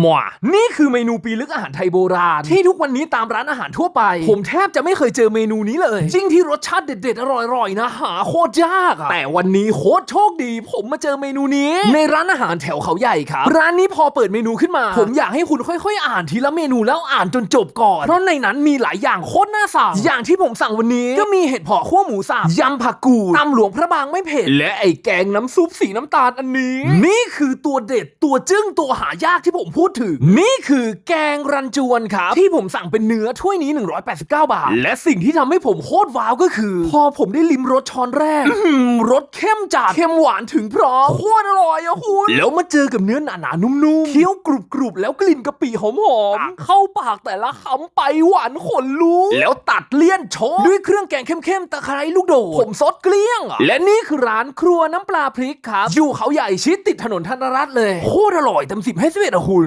หม่านี่คือเมนูปีลึกอาหารไทยโบราณ ที่ทุกวันนี้ตามร้านอาหารทั่วไป ผมแทบจะไม่เคยเจอเมนูนี้เลย จริงที่รสชาติเด็ดๆ อร่อยๆ นะ หาโคตรยากอะแต่วันนี้โคตรโชคดี ผมมาเจอเมนูนี้ ในร้านอาหารแถวเขาใหญ่ครับ ร้านนี้พอเปิดเมนูขึ้นมา ผมอยากให้คุณค่อยๆ อ่านทีละเมนูแล้วอ่านจนจบก่อน เพราะในนั้นมีหลายอย่างโคตรน่าสั่งอย่างที่ผมสั่งวันนี้ ก็มีเห็ดเผาะขั้วหมูสับยำผักกูดตำหลวงพระบางไม่เผ็ดและไอ้แกงน้ำซุปสีน้ำตาลอันนี้ นี่คือตัวเด็ดตัวจึ้งตัวหายากที่ผมพูดถึง นี่คือแกงรันจวนครับ ที่ผมสั่งเป็นเนื้อถ้วยนี้ 189 บาท และสิ่งที่ทำให้ผมโคตรว้าวก็คือ พอผมได้ลิ้มรสช้อนแรกอื้อหือรสเข้มจัดเข้มหวานถึงพร้อมโคตรอร่อยอะคุณแล้วมาเจอกับเนื้อหนาๆนุ่มๆเคี้ยวกรุบๆแล้วกลิ่นกะปิหอมๆเข้าปากแต่ละคำไปหวานขนลุกแล้วตัดเลี่ยนโชว์ด้วยเครื่องแกงเข้มๆตะไคร้ลูกโดดผมซดเกลี้ยงอะและนี่คือร้านครัวน้ำปลาพริกครับ อยู่เขาใหญ่ชิดติดถนนธนรัตน์เลยโคตรอร่อยเต็มสิบให้สิบเอ็ดอะคุณ